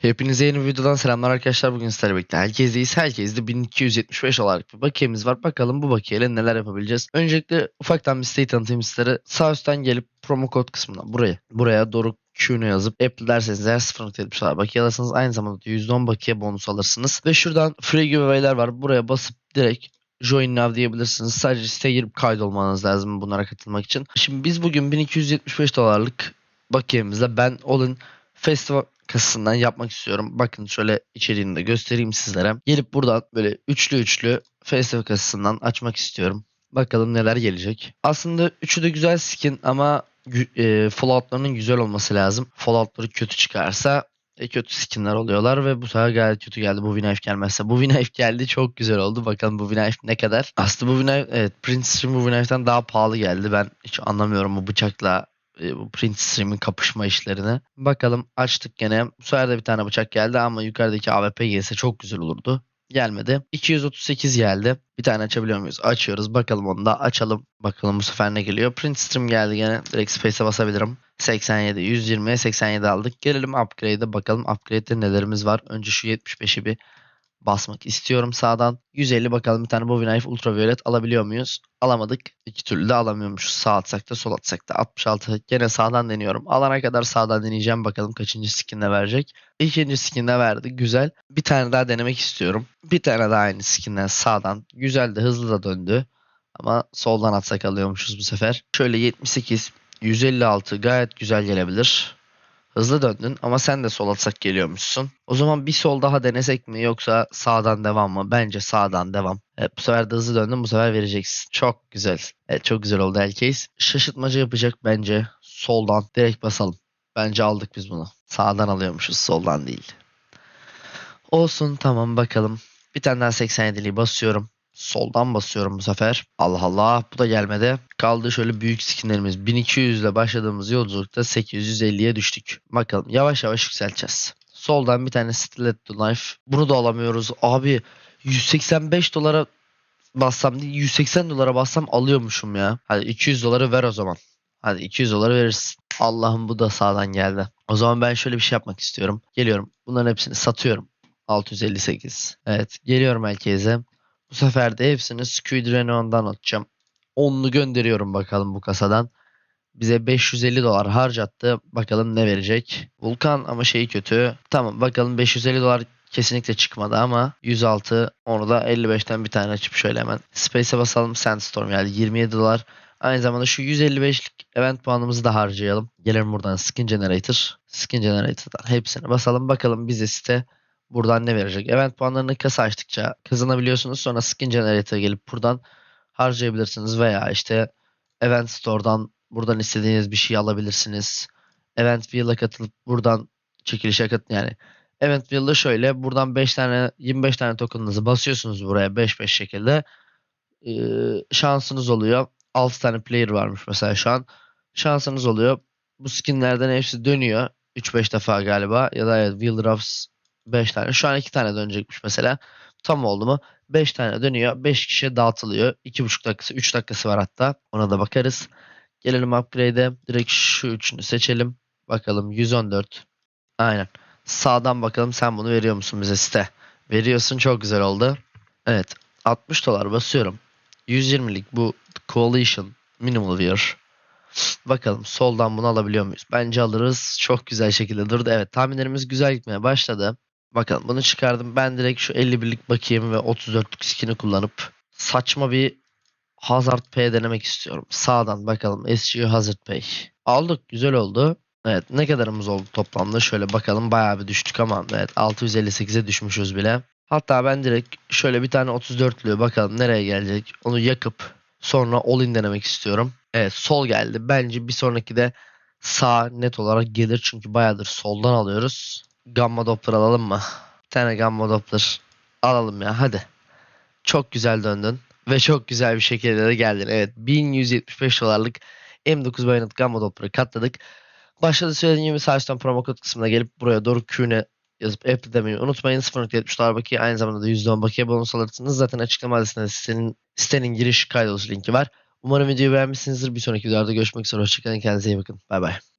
Hepinize yeni videodan selamlar arkadaşlar. Bugün sizlerle birlikte herkesteyiz. Herkeste 1275 olarak bir bakiyemiz var. Bakalım bu bakiyeyle neler yapabileceğiz. Öncelikle ufaktan bir site tanıtayım sizlere. Sağ üstten gelip promo kod kısmına buraya. Buraya doğru Q'nu yazıp Apple derseniz eğer 0.70 dolar bakiye alırsınız. Aynı zamanda da %10 bakiye bonus alırsınız. Ve şuradan free giveaway'ler var. Buraya basıp direkt Join Now diyebilirsiniz. Sadece siteye girip kaydolmanız lazım bunlara katılmak için. Şimdi biz bugün 1275 dolarlık bakiyemizle ben Olin Festival kasasından yapmak istiyorum. Bakın şöyle içeriğini de göstereyim sizlere. Gelip buradan böyle üçlü üçlü festival kasasından açmak istiyorum. Bakalım neler gelecek. Aslında üçü de güzel skin ama e, Fallout'larının güzel olması lazım. Fallout'ları kötü çıkarsa e, kötü skinler oluyorlar ve bu sefer gayet kötü geldi bu Knife gelmezse. Bu Knife geldi çok güzel oldu. Bakalım bu Knife ne kadar. Aslında bu Knife evet Prince Stream bu Knife'den daha pahalı geldi. Ben hiç anlamıyorum bu bıçakla bu Prince Stream'in kapışma işlerini. Bakalım açtık gene. Bu sefer de bir tane bıçak geldi ama yukarıdaki AWP gelse çok güzel olurdu. Gelmedi. 238 geldi. Bir tane açabiliyor muyuz? Açıyoruz. Bakalım onu da açalım. Bakalım bu sefer ne geliyor. Print Stream geldi gene. Direkt Space'e basabilirim. 87, 120'ye 87 aldık. Gelelim upgrade'e bakalım. Upgrade'de nelerimiz var. Önce şu 75'i bir basmak istiyorum sağdan. 150 bakalım bir tane Bowie Knife Ultraviolet alabiliyor muyuz? Alamadık. İki türlü de alamıyormuşuz. Sağ atsak da sol atsak da. 66 gene sağdan deniyorum. Alana kadar sağdan deneyeceğim. Bakalım kaçıncı skinle verecek. İkinci skinle verdi. Güzel. Bir tane daha denemek istiyorum. Bir tane daha aynı skinden sağdan. Güzel de hızlı da döndü. Ama soldan atsak alıyormuşuz bu sefer. Şöyle 78, 156 gayet güzel gelebilir. Hızlı döndün ama sen de sol atsak geliyormuşsun. O zaman bir sol daha denesek mi yoksa sağdan devam mı? Bence sağdan devam. Evet, bu sefer de hızlı döndün bu sefer vereceksin. Çok güzel. Evet, çok güzel oldu herkes. Şaşırtmaca yapacak bence. Soldan direkt basalım. Bence aldık biz bunu. Sağdan alıyormuşuz soldan değil. Olsun tamam bakalım. Bir tane daha 87'liyi basıyorum. Soldan basıyorum bu sefer. Allah Allah bu da gelmedi. Kaldı şöyle büyük skinlerimiz. 1200 ile başladığımız yolculukta 850'ye düştük. Bakalım yavaş yavaş yükselteceğiz. Soldan bir tane Stiletto Knife. Bunu da alamıyoruz. Abi 185 dolara bassam değil 180 dolara bassam alıyormuşum ya. Hadi 200 doları ver o zaman. Hadi 200 doları verirsin. Allah'ım bu da sağdan geldi. O zaman ben şöyle bir şey yapmak istiyorum. Geliyorum. Bunların hepsini satıyorum. 658. Evet geliyorum herkese. Bu sefer de hepsini Squid Renault'dan atacağım. Onlu gönderiyorum bakalım bu kasadan. Bize 550 dolar harcattı. Bakalım ne verecek. Vulkan ama şeyi kötü. Tamam bakalım 550 dolar kesinlikle çıkmadı ama 106 onu da 55'ten bir tane açıp şöyle hemen Space'e basalım. Sandstorm yani 27 dolar. Aynı zamanda şu 155'lik event puanımızı da harcayalım. Gelelim buradan Skin Generator. Skin Generator'dan hepsini basalım. Bakalım bize site buradan ne verecek. Event puanlarını kasa açtıkça kazanabiliyorsunuz. Sonra Skin Generator'a gelip buradan harcayabilirsiniz. Veya işte Event Store'dan buradan istediğiniz bir şey alabilirsiniz. Event Wheel'a katılıp buradan çekilişe katıl yani Event Wheel'da şöyle buradan 5 tane 25 tane token'ınızı basıyorsunuz buraya 5-5 şekilde. Ee, şansınız oluyor. 6 tane player varmış mesela şu an. Şansınız oluyor. Bu skinlerden hepsi dönüyor. 3-5 defa galiba. Ya da evet, Wheel Drops 5 tane. Şu an 2 tane dönecekmiş mesela. Tam oldu mu? 5 tane dönüyor. 5 kişiye dağıtılıyor. 2,5 dakikası 3 dakikası var hatta. Ona da bakarız. Gelelim upgrade'e. Direkt şu üçünü seçelim. Bakalım 114. Aynen. Sağdan bakalım sen bunu veriyor musun bize site? Veriyorsun çok güzel oldu. Evet 60 dolar basıyorum. 120'lik bu Coalition Minimal Wear. Bakalım soldan bunu alabiliyor muyuz? Bence alırız. Çok güzel şekilde durdu. Evet tahminlerimiz güzel gitmeye başladı. Bakalım bunu çıkardım. Ben direkt şu 51'lik bakiyemi ve 34'lük skin'i kullanıp saçma bir Hazard Pay denemek istiyorum. Sağdan bakalım. SG Hazard Pay. Aldık. Güzel oldu. Evet ne kadarımız oldu toplamda? Şöyle bakalım bayağı bir düştük ama evet 658'e düşmüşüz bile. Hatta ben direkt şöyle bir tane 34'lü bakalım nereye gelecek. Onu yakıp sonra all-in denemek istiyorum. Evet sol geldi. Bence bir sonraki de sağ net olarak gelir çünkü bayağıdır soldan alıyoruz. Gamma Doppler alalım mı? Bir tane Gamma Doppler alalım ya hadi. Çok güzel döndün ve çok güzel bir şekilde de geldin. Evet 1175 dolarlık M9 Bayonet Gamma Doppler'ı katladık. Başta da söylediğim gibi sağ promo kod kısmına gelip buraya doğru Q'ne yazıp Apple demeyi unutmayın. 0.70 dolar bakiye aynı zamanda da %10 bakiye bonus alırsınız. Zaten açıklama adresinde sitenin, sitenin giriş kaydoluş linki var. Umarım videoyu beğenmişsinizdir. Bir sonraki videolarda görüşmek üzere. Hoşçakalın. Kendinize iyi bakın. Bay bay.